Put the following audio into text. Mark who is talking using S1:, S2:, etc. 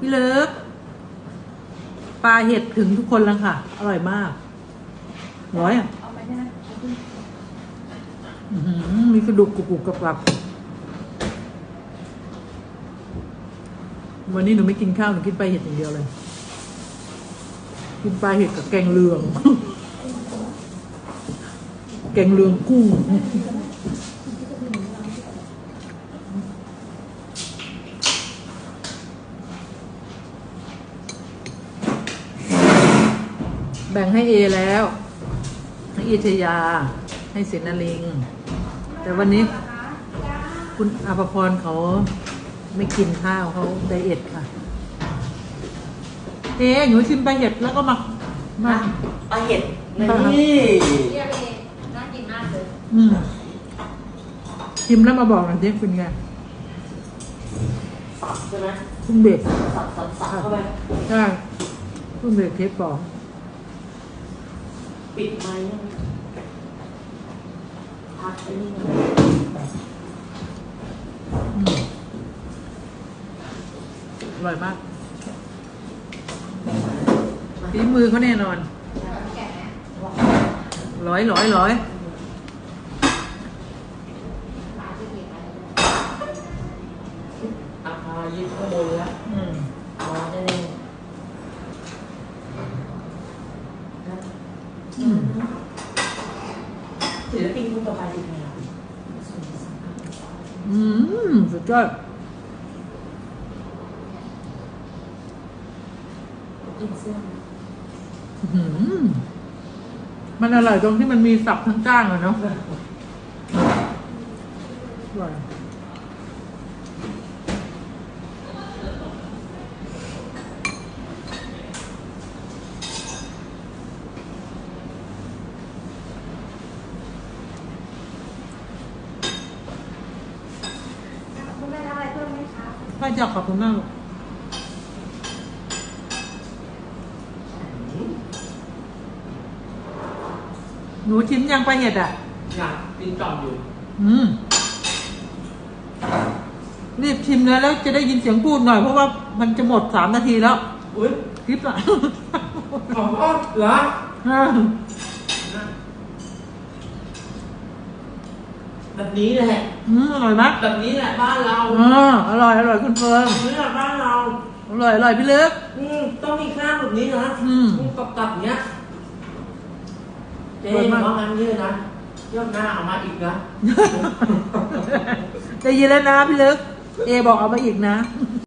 S1: พี่เลิฟปลาเห็ดถึงทุกคนแล้วค่ะ อร่อยมากร้อยอะ
S2: เอาไปใช่ไหม
S1: อื้อหือมีกระดูกกรุบกรุบกรับวันนี้หนูไม่กินข้าวหนูกินปลาเห็ดอย่างเดียวเลย กินปลาเห็ดกับแกงเลือง แกงเลืองกุ้ง แบ่งให้เอแล้วให้เอชยา ให้เสนาลิง แต่วันนี้คุณอาภพรเขาไม่กินข้าวเขาไดเอทค่ะ เอหนูชิมไปเห็ดแล้วก็มามา
S3: ปลาเห็ด
S1: ปลาเห็ด
S3: นี่
S2: เรียกเองน่ากินมากเลย
S1: อืมชิมแล้วมาบอกหน่อยสิเป็นไง
S3: สับใช่ไหม
S1: เพิ่งเบรก
S3: สับสับสับเข้าไป
S1: ใช่เพิ่งเบรกเทปบอก
S3: ปิดไม้ยังพักไอ้นี่นะ
S1: อืมอร่อยมากฝีมือเขาแน่นอน
S2: แก่ไหม
S1: ร้อยร้อยร้อย
S2: ปลาที่กินอะไร
S3: อาคายึดข้างบนแล้ว
S1: อืม
S3: อ๋อได้เลยนะ
S1: อืม
S3: ศิลปินคนต่อไปเป็นใครอะ
S1: อืมสุดยอด
S3: กินเสื้อ
S1: อื้อหือมันอร่อยตรงที่มันมีสับทั้งก้างอะเนาะอร่อย
S2: คุณแม่ทำอะไรเพิ่มไหมคะ
S1: พ่อจะขอบคุณมากลูกหนูชิมยังไปลาเห็ดอะ
S3: อยากกินจอมอยู่
S1: อืม รีบชิมแล้วแล้วจะได้ยินเสียงพูดหน่อยเพราะว่ามันจะหมดสามนาทีแล้ว
S3: อุ้ย
S1: คลิปอะ
S3: อ๋อเหรอ
S1: อ่า
S3: แบบนี้แหละ
S1: อืมอร่อยมาก
S3: แบบนี้แหละบ้านเรา
S1: อ่าอร่อยอร่อยคุณเฟิร์ม
S3: แบบนี้แหละบ้านเรา
S1: อร่อยอร่อยพี่เล็ก
S3: อืมต้องมีข้าวแบบนี้นะ
S1: อืม
S3: ตับตับๆเนี้ยเจ๊
S1: อร่อยมาก
S3: ว่างั้นเยอะนะยอดหน้าเอามาอีกนะ
S1: จะยินแล้วนะพี่เล็กเอบอกเอามาอีกนะ